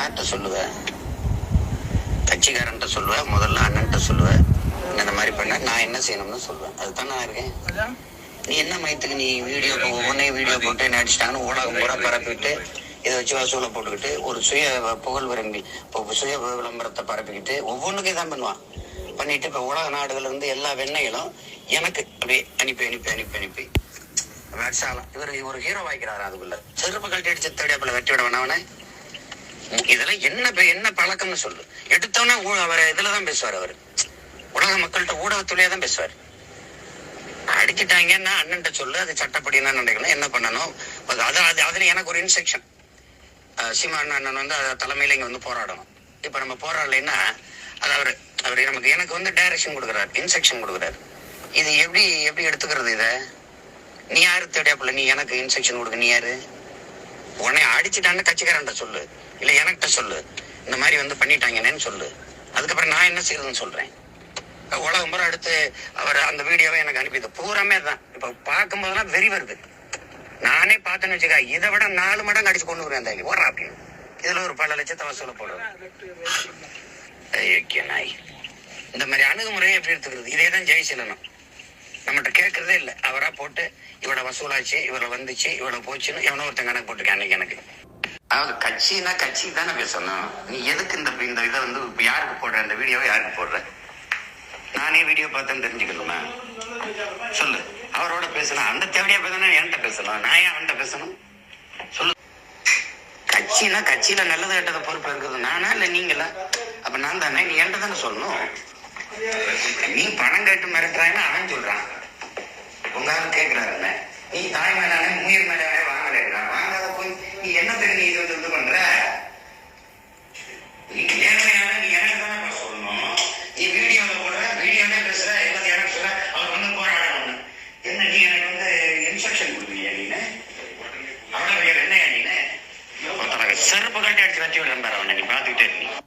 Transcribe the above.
யார்கிட்ட சொல்லுவ. கட்சிக்காரன்ட்ட சொல்லுவ. முதல்ல அண்ணன்ட்ட சொல்லுவ. இந்த மாதிரி பண்ண நான் என்ன செய்யணும்னு சொல்லுவேன் அதுதான் நான் இருக்கேன். நீ என்ன மயத்துக்கு நீ வீடியோ ஒவ்வொன்னே வீடியோ போட்டு நடிச்சிட்டாங்கன்னு ஊடகம் பூரா பரப்பிட்டு இதை வச்சு வசூலை போட்டுக்கிட்டு ஒரு சுய புகழ் விரும்பி இப்போ சுய விளம்பரத்தை பரப்பிக்கிட்டு ஒவ்வொன்றுக்கும் இதான் பண்ணுவான். பண்ணிட்டு இப்போ உலக நாடுகள்ல இருந்து எல்லா வெண்ணைகளும் எனக்கு அப்படியே அனுப்பி அனுப்பி அனுப்பி அனுப்பி. வேட்சாலம். இவர் ஒரு ஹீரோ வாய்க்கிறாரு அதுக்குள்ள. செருப்பு கழட்டி அடிச்சு தேடியாப்புல வெட்டி விட வேணாவனே இதெல்லாம் என்ன என்ன பழக்கம்னு சொல்லு. எடுத்தோன்னா அவர் இதுல தான் பேசுவார் அவர். உலக மக்கள்கிட்ட ஊடகத்துலயே தான் பேசுவார். அடிச்சிட்டாங்கன்னா அண்ணன்ட்ட சொல்லு அது சட்டப்படி என்ன நடக்கணும் என்ன பண்ணணும். அது அது- அதுல எனக்கு ஒரு இன்ஸ்ட்ரக்ஷன் அண்ணா அண்ணன் வந்து அது தலைமையில இங்க வந்து போராடணும். இப்ப நம்ம போராடலைன்னா அது அவர் அவர் நமக்கு எனக்கு வந்து டைரக்ஷன் கொடுக்குறாரு இன்ஸ்ட்ரக்ஷன் கொடுக்குறாரு. இது எப்படி எப்படி எடுத்துக்கிறது இதை? நீ யாரு தேடியாப்புல நீ எனக்கு இன்ஸ்ட்ரக்ஷன் கொடுக்க நீ யாரு? உன்னை அடிச்சிட்டான்னு கட்சிக்காரன்ட்ட சொல்லு. இல்ல எனக்கிட்ட சொல்லு. இந்த மாதிரி வந்து பண்ணிட்டாங்கன்னு சொல்லு. அதுக்கப்புறம் நான் என்ன செய்யறதுன்னு சொல்றேன். உலகம் பூரா எடுத்து அவர் அந்த வீடியோவை எனக்கு அனுப்பிது பூராமே தான் இப்போ பார்க்கும்போதெல்லாம் வெறி வருது. நானே பார்த்தேன்னு வச்சுக்க இதை விட நாலு மடங்கு அடிச்சு கொண்டு வருவேன் அந்த ஓடுறா அப்படின்னு இதுல ஒரு பல லட்சத்தை வசூல போடுவேன் நாய். இந்த மாதிரி அணுகுமுறையை எப்படி எடுத்துக்கிறது? இதே தான் ஜெயசீலனும். நம்மகிட்ட கேட்கறதே இல்லை. அவரா போட்டு இவனை வசூலாச்சு இவள வந்துச்சு இவள போச்சுன்னு எவனோ ஒருத்தன் கணக்கு போட்டிருக்கேன் அன்னைக்கு எனக்கு. அதாவது கட்சினா கட்சி தானே பேசணும் நீ எதுக்கு இந்த இந்த இதை வந்து இப்போ யாருக்கு போடுற? இந்த வீடியோவை யாருக்கு போடுற? நானே வீடியோ பார்த்தேன்னு தெரிஞ்சுக்கணுமா? சொல்லு. அவரோட பேசணும். அந்த தேவையா பேசணும் என்கிட்ட பேசணும். நான் ஏன் அவன்கிட்ட பேசணும்? சொல்லு. கட்சினா கட்சியில நல்லது கெட்டதை பொறுப்பு இருக்குது நானா இல்ல நீங்களா? அப்ப நான் தானே நீ என்கிட்ட தானே சொல்லணும். நீ பணம் கேட்டு மிரட்டுறாங்கன்னு அவன் சொல்றான். உங்க ஆள் நீ தாய் மேலானே முயர் மேலானே வாங்கலைன்னா வாங்காத போய் நீ என்ன தெரிஞ்சு நீ இது வந்து இது பண்ற? நீ நேர்மையான நீ எனக்கு தானே சொல்லணும். நீ வீடியோல போடுற வீடியோல பேசுற எல்லாத்தையும் எனக்கு சொல்ற அவர் வந்து போராடணும் என்ன நீ எனக்கு வந்து இன்ஸ்ட்ரக்ஷன் கொடுக்குறியா நீனு? அவ்வளவு என்ன என்னையா நீனு? செருப்பு கட்டி அடிச்சு வச்சு விடுறாரு அவனை நீ பார்த்துக்கிட்டே இருக்கீங்க